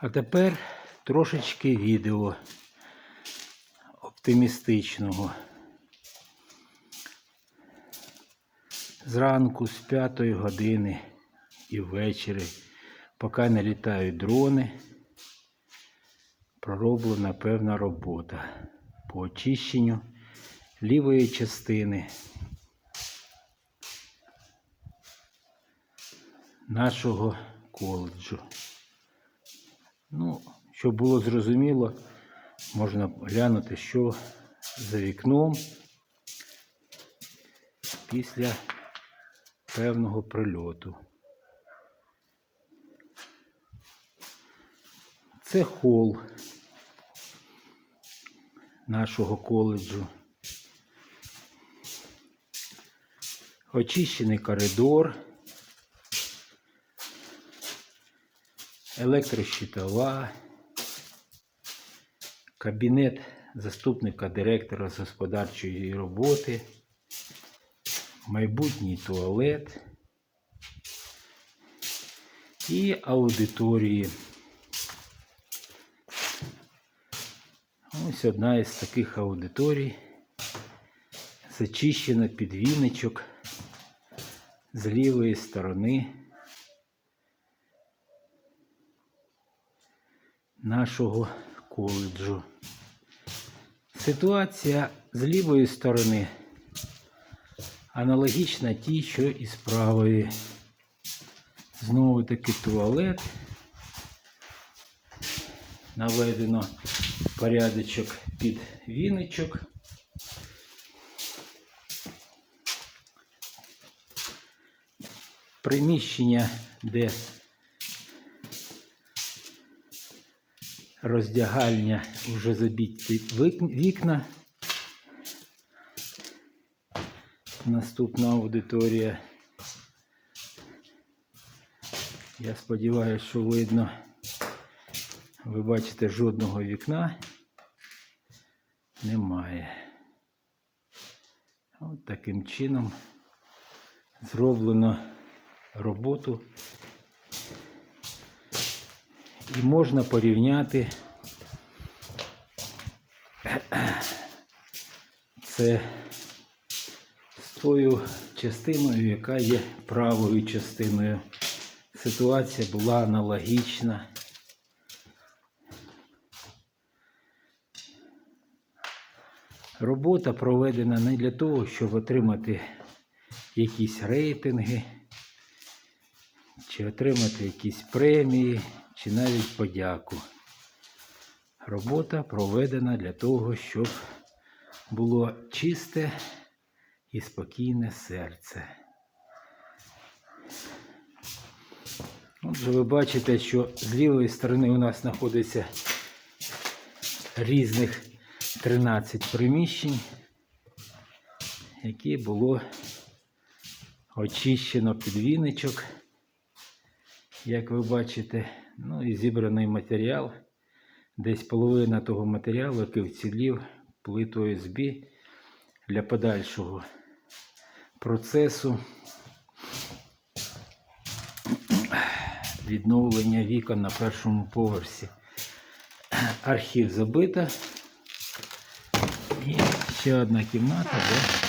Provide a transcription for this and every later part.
А тепер трошечки відео оптимістичного. Зранку з 5 години і ввечері, поки не літають дрони, пророблена певна робота по очищенню лівої частини нашого коледжу. Ну, щоб було зрозуміло, можна глянути, що за вікном після певного прильоту. Це хол нашого коледжу. Очищений коридор, електрощитова, кабінет заступника директора з господарчої роботи, майбутній туалет і аудиторії. Ось одна із таких аудиторій. Зачищена під віничок з лівої сторони нашого коледжу. Ситуація з лівої сторони аналогічна тій, що і з правої. Знову таки туалет. Наведено порядочок під віничок. Приміщення, де роздягальня вже забиті вик- вікна. Наступна аудиторія. Я сподіваюся, що видно. Ви бачите, жодного вікна немає. От таким чином зроблено роботу. І можна порівняти це з тою частиною, яка є правою частиною. Ситуація була аналогічна. Робота проведена не для того, щоб отримати якісь рейтинги, чи отримати якісь премії, чи навіть подяку. Робота проведена для того, щоб було чисте і спокійне серце. Отже, ви бачите, що з лівої сторони у нас знаходиться різних 13 приміщень, які було очищено під віничок, як ви бачите, ну і зібраний матеріал. Десь половина того матеріалу, який вцілів плиту ОСБ для подальшого процесу відновлення вікон на першому поверсі. Архів забито. І ще одна кімната, де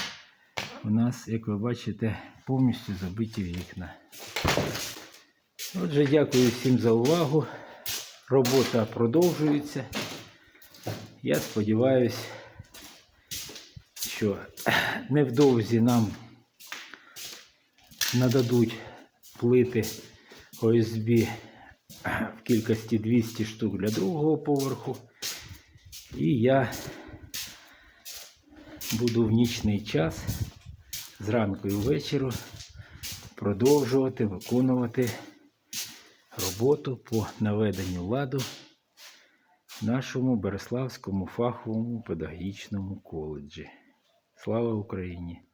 у нас, як ви бачите, повністю забиті вікна. Отже, дякую всім за увагу. Робота продовжується. Я сподіваюся, що невдовзі нам нададуть плити ОСБ в кількості 200 штук для другого поверху. І я буду в нічний час зранку і ввечері продовжувати виконувати роботу по наведенню ладу нашому Береславському фаховому педагогічному коледжі. Слава Україні!